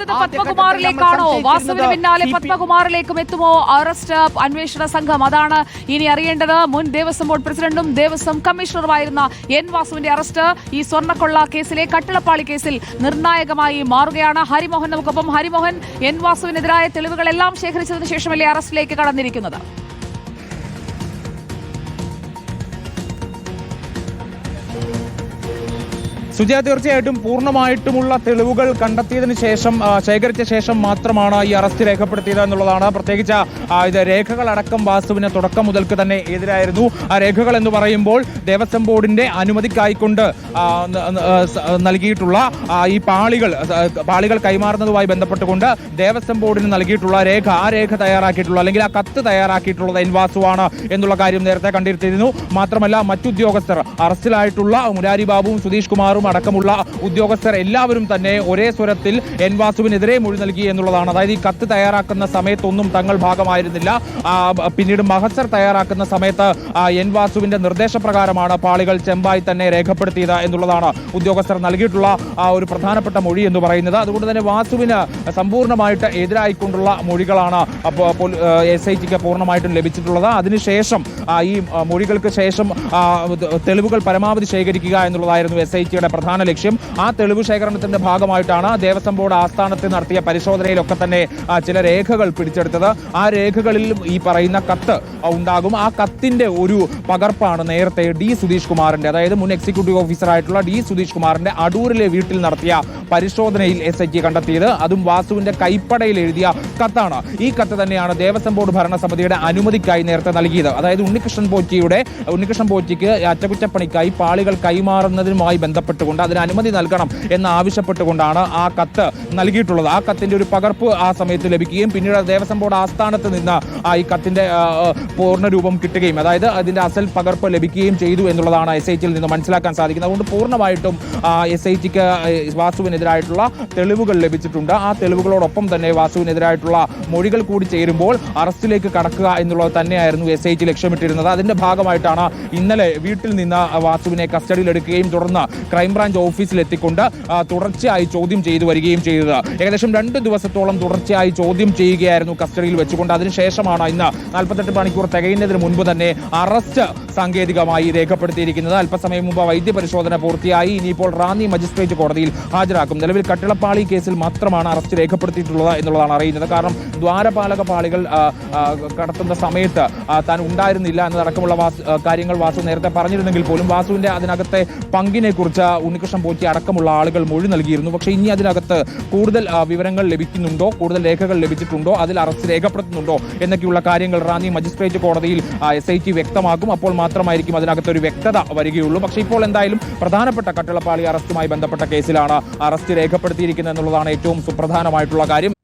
ആദ്യഘട്ടത്തിൽ പത്മകുമാറിലേക്കാണോ? വാസുവിന് പിന്നാലെ പത്മകുമാറിലേക്കും എത്തുമോ? അറസ്റ്റ് അന്വേഷണ സംഘം. അതാണ് ഇനി അറിയേണ്ടത്. മുൻ ദേവസ്വം ബോർഡ് പ്രസിഡന്റും ദേവസ്വം കമ്മീഷണറുമായിരുന്ന എൻ വാസുവിന്റെ അറസ്റ്റ്. ഈ സ്വർണക്കൊള്ള കേസിലെ കട്ടിളപ്പാളി കേസിൽ നിർണായകമായി മാറുകയാണ്. ഹരിമോഹൻ നമുക്കൊപ്പം. ഹരിമോഹൻ എൻ വാസുവിനെതിരായ തെളിവുകളെല്ലാം ശേഖരിച്ചതിന് ശേഷമല്ലേ അറസ്റ്റിലേക്ക് കടന്നിരിക്കുന്നത്? സുജയ തീർച്ചയായിട്ടും പൂർണമായിട്ടുമുള്ള തെളിവുകൾ കണ്ടെത്തിയതിനു ശേഷം ശേഖരിച്ച ശേഷം മാത്രമാണ് ഈ അറസ്റ്റ് രേഖപ്പെടുത്തിയത് എന്നുള്ളതാണ്. പ്രത്യേകിച്ച് ഇത് രേഖകളടക്കം വാസുവിന് തുടക്കം മുതൽക്ക് തന്നെ എതിരായിരുന്നു. ആ രേഖകൾ എന്ന് പറയുമ്പോൾ ദേവസ്വം ബോർഡിന്റെ അനുമതിക്കായിക്കൊണ്ട് നൽകിയിട്ടുള്ള ഈ പാളികൾ പാളികൾ കൈമാറുന്നതുമായി ബന്ധപ്പെട്ടുകൊണ്ട് ദേവസ്വം ബോർഡിന് നൽകിയിട്ടുള്ള രേഖ ആ രേഖ തയ്യാറാക്കിയിട്ടുള്ള അല്ലെങ്കിൽ ആ കത്ത് തയ്യാറാക്കിയിട്ടുള്ളത് എൻവാസുവാണ് എന്നുള്ള കാര്യം നേരത്തെ കണ്ടിരുത്തിയിരുന്നു. മാത്രമല്ല മറ്റുദ്യോഗസ്ഥർ അറസ്റ്റിലായിട്ടുള്ള മുരാരി ബാബുവും സുധീഷ് കുമാറും അടക്കമുള്ള ഉദ്യോഗസ്ഥർ എല്ലാവരും തന്നെ ഒരേ സ്വരത്തിൽ എൻ വാസുവിനെതിരെ മൊഴി നൽകി എന്നുള്ളതാണ്. അതായത് ഈ കത്ത് തയ്യാറാക്കുന്ന സമയത്തൊന്നും തങ്ങൾ ഭാഗമായിരുന്നില്ല. പിന്നീട് മഹസർ തയ്യാറാക്കുന്ന സമയത്ത് എൻ വാസുവിന്റെ നിർദ്ദേശപ്രകാരമാണ് പാളികൾ ചെമ്പായി തന്നെ രേഖപ്പെടുത്തിയത് എന്നുള്ളതാണ് ഉദ്യോഗസ്ഥർ നൽകിയിട്ടുള്ള ഒരു പ്രധാനപ്പെട്ട മൊഴി എന്ന് പറയുന്നത്. അതുകൊണ്ട് തന്നെ വാസുവിന് സമ്പൂർണമായിട്ട് എതിരായിക്കൊണ്ടുള്ള മൊഴികളാണ് എസ് ഐ ടിക്ക് പൂർണമായിട്ടും ലഭിച്ചിട്ടുള്ളത്. അതിനുശേഷം ഈ മൊഴികൾക്ക് ശേഷം തെളിവുകൾ പരമാവധി ശേഖരിക്കുക എന്നുള്ളതായിരുന്നു എസ് ഐ ടിയുടെ പ്രധാന ലക്ഷ്യം. ആ തെളിവ് ശേഖരണത്തിന്റെ ഭാഗമായിട്ടാണ് ദേവസ്വം ബോർഡ് ആസ്ഥാനത്ത് നടത്തിയ പരിശോധനയിലൊക്കെ തന്നെ ചില രേഖകൾ പിടിച്ചെടുത്തത്. ആ രേഖകളിൽ ഈ പറയുന്ന കത്ത് ഉണ്ടാകും. ആ കത്തിന്റെ ഒരു പകർപ്പാണ് നേരത്തെ ഡി സുധീഷ് കുമാറിന്റെ അതായത് മുൻ എക്സിക്യൂട്ടീവ് ഓഫീസറായിട്ടുള്ള ഡി സുധീഷ് കുമാറിന്റെ അടൂരിലെ വീട്ടിൽ നടത്തിയ പരിശോധനയിൽ എസ് ഐ ടി കണ്ടെത്തിയത്. അതും വാസുവിന്റെ കൈപ്പടയിൽ എഴുതിയ കത്താണ്. ഈ കത്ത് തന്നെയാണ് ദേവസ്വം ബോർഡ് ഭരണസമിതിയുടെ അനുമതിക്കായി നേരത്തെ നൽകിയത്. അതായത് ഉണ്ണികൃഷ്ണൻ പോറ്റിയുടെ ഉണ്ണികൃഷ്ണൻ പോറ്റിക്ക് അറ്റകുറ്റപ്പണിക്കായി പാളികൾ കൈമാറുന്നതിനുമായി ബന്ധപ്പെട്ടുകൊണ്ട് അതിന് അനുമതി നൽകണം എന്ന് ആവശ്യപ്പെട്ടുകൊണ്ടാണ് ആ കത്ത് നൽകിയിട്ടുള്ളത്. ആ കത്തിന്റെ ഒരു പകർപ്പ് ആ സമയത്ത് ലഭിക്കുകയും പിന്നീട് ദേവസ്വം ബോർഡ് ആസ്ഥാനത്ത് നിന്ന് ആ ഈ കത്തിന്റെ ആ, ആ, പൂർണ രൂപം കിട്ടുകയും അതായത് അതിന്റെ അസൽ പകർപ്പ് ലഭിക്കുകയും ചെയ്തു എന്നുള്ളതാണ് എസ് ഐ ടിയിൽ നിന്ന് മനസ്സിലാക്കാൻ സാധിക്കുന്നത്. അതുകൊണ്ട് പൂർണമായിട്ടും എസ് ഐ ടിക്ക് വാസുവിനെതിരായിട്ടുള്ള തെളിവുകൾ ലഭിച്ചിട്ടുണ്ട്. ആ തെളിവുകളോടൊപ്പം തന്നെ വാസുവിനെതിരായിട്ടുള്ള മൊഴികൾ കൂടി ചേരുമ്പോൾ അറസ്റ്റിലേക്ക് കടക്കുക എന്നുള്ളത് തന്നെയായിരുന്നു എസ് ഐ ടി ലക്ഷ്യമിട്ടിരുന്നത്. അതിന്റെ ഭാഗമായിട്ടാണ് ഇന്നലെ വീട്ടിൽ നിന്ന് വാസുവിനെ കസ്റ്റഡിയിലെടുക്കുകയും തുടർന്ന് ക്രൈംബ്രാഞ്ച് ആ, തുടർച്ചയായി ചോദ്യം ചെയ്തു വരികയും ചെയ്തത്. ഏകദേശം രണ്ട് ദിവസത്തോളം തുടർച്ചയായി ചോദ്യം ചെയ്യുകയായിരുന്നു കസ്റ്റഡിയിൽ വെച്ചുകൊണ്ട്. അതിനുശേഷമാണ് ഇന്ന് നാൽപ്പത്തെട്ട് മണിക്കൂർ തികയുന്നതിന് മുൻപ് തന്നെ അറസ്റ്റ് സാങ്കേതികമായി രേഖപ്പെടുത്തിയിരിക്കുന്നത്. അല്പസമയം മുമ്പ് വൈദ്യപരിശോധന പൂർത്തിയായി. ഇനിയിപ്പോൾ റാന്നി മജിസ്ട്രേറ്റ് കോടതിയിൽ ഹാജരാക്കും. നിലവിൽ കട്ടിളപ്പാളി കേസിൽ മാത്രമാണ് അറസ്റ്റ് രേഖപ്പെടുത്തിയിട്ടുള്ളത് എന്നുള്ളതാണ് അറിയുന്നത്. കാരണം ദ്വാരപാലക പാളികൾ കടത്തുന്ന സമയത്ത് താൻ ഉണ്ടായിരുന്നില്ല എന്നതടക്കമുള്ള കാര്യങ്ങൾ വാസു നേരത്തെ പറഞ്ഞിരുന്നെങ്കിൽ പോലും വാസുവിന്റെ അതിനകത്തെ പങ്കിനെ കുറിച്ച് ഉണ്ണികൃഷ്ണൻ പോറ്റി അടക്കമുള്ള ആളുകൾ മൊഴി നൽകിയിരുന്നു. പക്ഷേ ഇനി അതിനകത്ത് കൂടുതൽ വിവരങ്ങൾ ലഭിക്കുന്നുണ്ടോ? കൂടുതൽ രേഖകൾ ലഭിച്ചിട്ടുണ്ടോ? അതിൽ അറസ്റ്റ് രേഖപ്പെടുത്തുന്നുണ്ടോ? എന്നൊക്കെയുള്ള കാര്യങ്ങൾ റാന്നി മജിസ്ട്രേറ്റ് കോടതിയിൽ എസ് ഐ ടി വ്യക്തമാക്കും. അപ്പോൾ മാത്രമായിരിക്കും അതിനകത്ത് ഒരു വ്യക്തത വരികയുള്ളൂ. പക്ഷേ ഇപ്പോൾ എന്തായാലും പ്രധാനപ്പെട്ട കട്ടിളപ്പാളി അറസ്റ്റുമായി ബന്ധപ്പെട്ട കേസിലാണ് അറസ്റ്റ് രേഖപ്പെടുത്തിയിരിക്കുന്നത് എന്നുള്ളതാണ് ഏറ്റവും സുപ്രധാനമായിട്ടുള്ള കാര്യം.